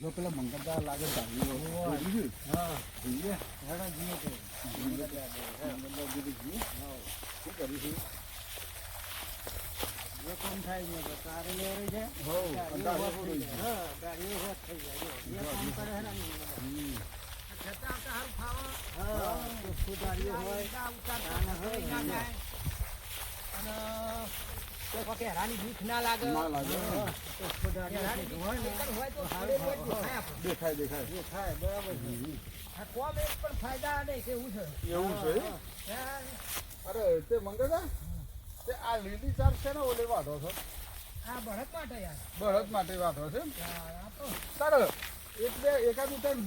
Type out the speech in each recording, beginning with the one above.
જો પેલા મંગળદાર લાગે જોઈ લીધું? જોઈએ? મંગળદાર જોડે જઈએ? શું કર્યું છે? હોવ, કંટાળો પડ્યો છે. ના લાગે ના લાગે. હેરાની હોય. ને, હોય તો થોડે થોડે દેખાય આપણને. દેખાય દેખાય. આ કોમ એક પણ ફાયદા નહીં કે એવું છે. એવું છે? અરે તે મંગળદાર તે આ લીલી ચાર છે ને ઓલે વાંધો છો. આ બળદ માટે યાર. બળદ માટે વાંધો છે તારે એક બે એકાદ ત્રણ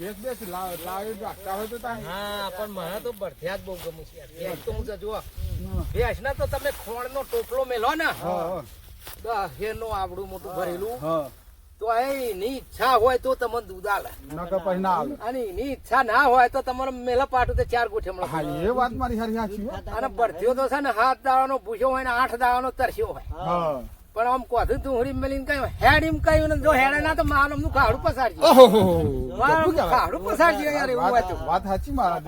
ભેંસ બેસ લાવી રાખતા હોય તો હા પણ મને તો ભરથિયા જ બહુ ગમે છે. ભેંસ તો હું જુઓ. જુઓ ભેંસને તો તમે ખોળનો ટોપલો મેલો ને. હા દસ હેરનું આવડું મોટું ભરેલું. તો એની ઈચ્છા હોય તો તમને દૂધ આલે. પછી ના આવે અને એની ઈચ્છા ના હોય તો તમારે મેલા પાટું તો ચાર ગોઠે હા એ વાત મારી હારી સાચી અને ભરતીઓ તો છે ને હાથ દાવાનો ભૂસ્યો હોય ને આઠ દાવાનો તરસ્યો હોય. હા. પણ આમ કોધું તું હળી મેલીને કહ્યું હેડ એમ કહ્યું ને જો હેડે ના તો મારું અમનું ખાડું પસારજો. ઓહો ખાડું પસારજો યાર એવું વાત વાત સાચી મારા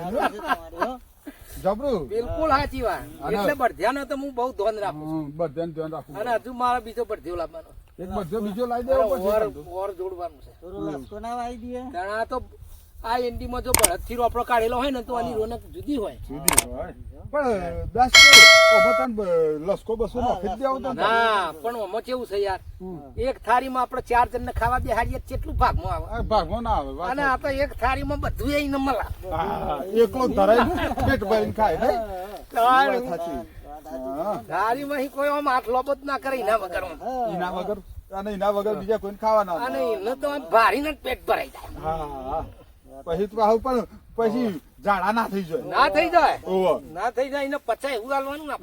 જબરું. બિલકુલ સાચી વાત. એટલે ભરથિયાનો તો હું બહુ ધ્યાન રાખું બધાને ધ્યાન રાખું અને હજુ મારો બીજો ભરથિયો લાવવાનો. એક બધો બીજો લાવી દેવો પછી ઓર જોડવાનું છે. લસકો ના વાઈ દે તણા તો આ એન્ડીમાં જો ભરતથી રોપડો કાઢેલો હોય ને તો આની રોનક જુદી હોય. જુદી હોય. પણ દસ લસકો બસો નાખી દેવો તો ના પણ આમાં કેવું છે યાર? એક થાળીમાં આપણે ચાર જણને ખાવા બેહાડીએ કેટલું ભાગમાં આવે? ભાગમાં ના આવે અને આ તો એક થાળીમાં બધું એ મળે એકલો ધરાય પેટ ભરીને ખાય થાળીમાં કોઈ આમ હાથ લોબત ના કરે એના વગર. એના વગર? અને એના વગર બીજા કોઈને ખાવા ના અને. એને તો ભારી ભારીને પેટ ભરાઈ જાય. હા હા. પછી તો આવું પણ પછી ઝાડા ના થઈ જાય. ના થઈ જાય. ના થઈ જાય એને પચાય એવું ના